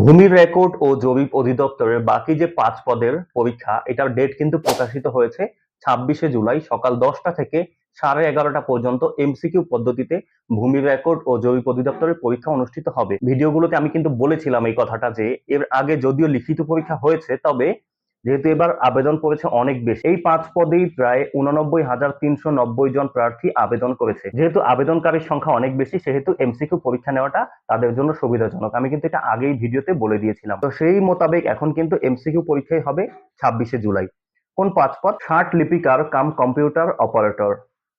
ভূমির রেকর্ড ও জরিপ অধিদপ্তরের বাকি যে পাঁচ পদের পরীক্ষা, এটার ডেট কিন্তু প্রকাশিত হয়েছে ছাব্বিশে জুলাই সকাল দশটা থেকে সাড়ে এগারোটা পর্যন্ত এমসিকিউ পদ্ধতিতে ভূমি রেকর্ড ও জৈব অধিদপ্তরের পরীক্ষা অনুষ্ঠিত হবে। ভিডিওগুলোতে আমি কিন্তু বলেছিলাম এই কথাটা যে, এর আগে যদিও লিখিত পরীক্ষা হয়েছে, তবে যেহেতু এবার আবেদন করেছে অনেক বেশি। এই পাঁচ পদেই প্রায় উননব্বই হাজার তিনশো নব্বই জন প্রার্থী আবেদন করেছে। যেহেতু আবেদনকারীর সংখ্যা অনেক বেশি, সেহেতু এমসিকিউ পরীক্ষা নেওয়াটা তাদের জন্য সুবিধাজনক। আমি কিন্তু এটা আগেই ভিডিওতে বলে দিয়েছিলাম। তো সেই মোতাবেক এখন কিন্তু এমসিকিউ পরীক্ষাই হবে ছাব্বিশে জুলাই। কোন পাঁচ পদ? ষাট লিপিকার কাম কম্পিউটার অপারেটর,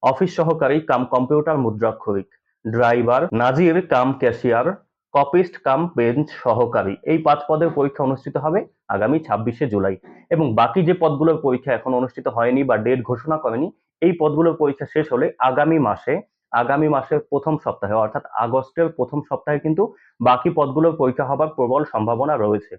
অফিস সহকারী কাম কম্পিউটার মুদ্রাক্ষরিক, ড্রাইভার, নাজির cum cashier copyist cum bench সহকারী। এই পাঁচ পদের পরীক্ষা অনুষ্ঠিত হবে আগামী ছাব্বিশে জুলাই। এবং বাকি যে পদগুলোর পরীক্ষা এখন অনুষ্ঠিত হয়নি বা ডেট ঘোষণা করেনি, এই পদগুলোর পরীক্ষা শেষ হলে আগামী মাসে, আগামী মাসের প্রথম সপ্তাহে, অর্থাৎ আগস্টের প্রথম সপ্তাহে কিন্তু বাকি পদগুলোর পরীক্ষা হবার প্রবল সম্ভাবনা রয়েছে।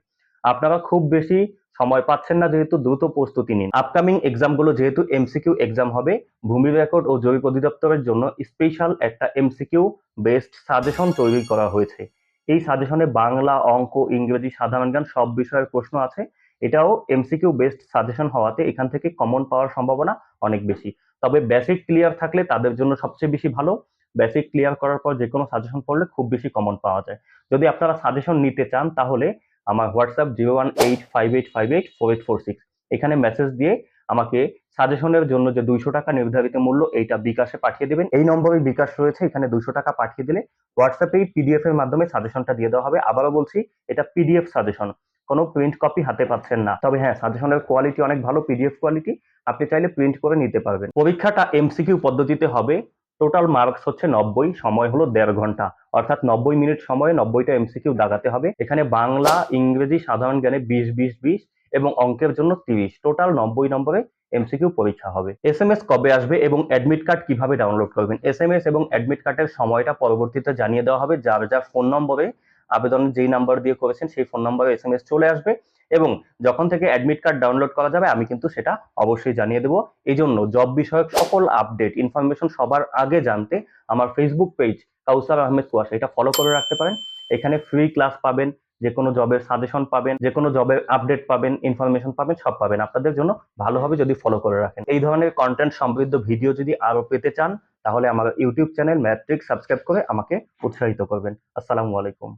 আপনারা খুব বেশি সময় পাচ্ছেন না যেহেতু দ্রুত প্রস্তুতি নিন। আপকামিং এক্সামগুলো যেহেতু এমসিকিউ এক্সাম হবে, ভূমি রেকর্ড ও জরিপ অধিদপ্তরের জন্য স্পেশাল একটা এমসিকিউ বেসড সাজেশন তৈরি করা হয়েছে। এই সাজেশনে বাংলা, অঙ্ক, ইংরেজি, সাধারণ জ্ঞান সব বিষয়ের প্রশ্ন আছে। এটাও এমসিকিউ বেসড সাজেশন হওয়াতে এখান থেকে কমন পাওয়ার সম্ভাবনা অনেক বেশি। তবে বেসিক ক্লিয়ার থাকলে তাদের জন্য সবচেয়ে বেশি ভালো। বেসিক ক্লিয়ার করার পর যে কোনো সাজেশন পড়লে খুব বেশি কমন পাওয়া যায়। যদি আপনারা সাজেশন নিতে চান তাহলে আমার WhatsApp zero one eight five eight five eight four eight four six এখানে মেসেজ দিয়ে আমাকে সাজেশনের জন্য যে দুইশো টাকা নির্ধারিত মূল্য এইটা বিকাশে পাঠিয়ে দেবেন। এই নম্বরে বিকাশ রয়েছে, এখানে দুইশো টাকা পাঠিয়ে দিলে হোয়াটসঅ্যাপেই পিডিএফ এর মাধ্যমে সাজেশনটা দিয়ে দেওয়া হবে। আবারও বলছি, এটা পিডিএফ সাজেশন কোনো প্রিন্ট কপি হাতে পাচ্ছেন না। তবে হ্যাঁ সাজেশনের কোয়ালিটি অনেক ভালো পিডিএফ কোয়ালিটি আপনি চাইলে প্রিন্ট করে নিতে পারবেন। পরীক্ষাটা এমসিকিউ পদ্ধতিতে হবে টোটাল মার্কস হচ্ছে নব্বই, সময় হলো দেড় ঘণ্টা। অর্থাৎ নব্বই মিনিট সময়ে নব্বইটা এমসিকিউ দাগাতে হবে। এখানে বাংলা, ইংরেজি, সাধারণ জ্ঞানে বিশ বিশ বিশ এবং অঙ্কের জন্য তিরিশ। টোটাল নব্বই নম্বরে এমসিকিউ পরীক্ষা হবে। এস এম এস কবে আসবে এবং অ্যাডমিট কার্ড কীভাবে ডাউনলোড করবেন? এস এম এস এবং অ্যাডমিট কার্ডের সময়টা পরবর্তীতে জানিয়ে দেওয়া হবে। যার যার ফোন নম্বরে আবেদন যেই নাম্বার দিয়ে করেছেন, সেই ফোন নম্বরে এস এম এস চলে আসবে এবং যখন থেকে অ্যাডমিট কার্ড ডাউনলোড করা যাবে, আমি কিন্তু সেটা অবশ্যই জানিয়ে দেবো। এই জন্য জব বিষয়ক সকল আপডেট ইনফরমেশন সবার আগে জানতে আমার ফেসবুক পেজ কাউসার আহমেদ কুয়াশা, এটা ফলো করে রাখতে পারেন। এখানে ফ্রি ক্লাস পাবেন। যে কোনো জবের সাজেশন পাবেন, যে কোনো জবের আপডেট পাবেন ইনফরমেশন পাবেন, সব পাবেন। আপনাদের জন্য ভালোভাবে যদি ফলো করে রাখেন। এই ধরনের কন্টেন্ট সমৃদ্ধ ভিডিও যদি আরও পেতে চান, তাহলে আমার ইউটিউব চ্যানেল ম্যাট্রিক সাবস্ক্রাইব করে আমাকে উৎসাহিত করবেন। আসসালামু আলাইকুম।